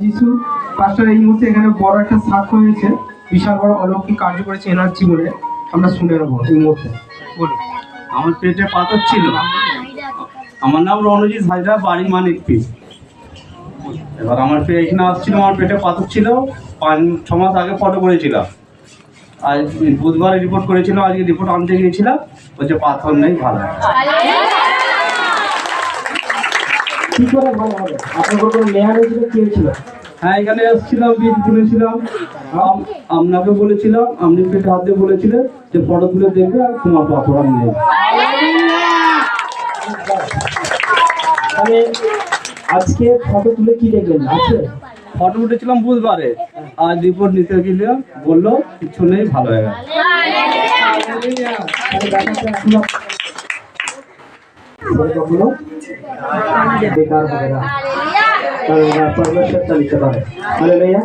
যিশু পাস্টার এই মুহূর্তে এখানে বড় একটা সাক্ষ্য হয়েছে। বিশাল বড় অলৌকিক কার্য করেছে এনার জীবনে। আমরা শুনে নেব এই মুহূর্তে। আমার পেটে পাথর ছিল। আমার নাম রণজিৎ হাজরা বাড়ি মানিকপি এবার আমার পেয়ে এখানে আসছিল, আমার পেটে পাথর ছিল। পাঁচ, ছ মাস আগে ফটো করেছিলাম। আজ বুধবারে রিপোর্ট করেছিল, আজকে রিপোর্ট আনতে গিয়েছিলাম। বলছে পাথর নেই, ভালো। কি করে ভালো হবে আপনার কোনো মেয়ার হয়েছিল কি হয়েছিল হ্যাঁ এখানে বীজ আপনাকে বলেছিলাম আপনি পেটে হাত বলেছিলেন যে ফটো তুলে দেখবে আর তোমার পাথর নেই তাহলে আজকে ফটো তুলে কি দেখলেন? আছে? ফটো উঠেছিলাম বুধবারে। আর রিপোর্ট নিতে গেলে বলল কিছু নেই ভালো হয়ে গেছে। और बेकार वगैरह परमेश्वर का लिखता है अरे भैया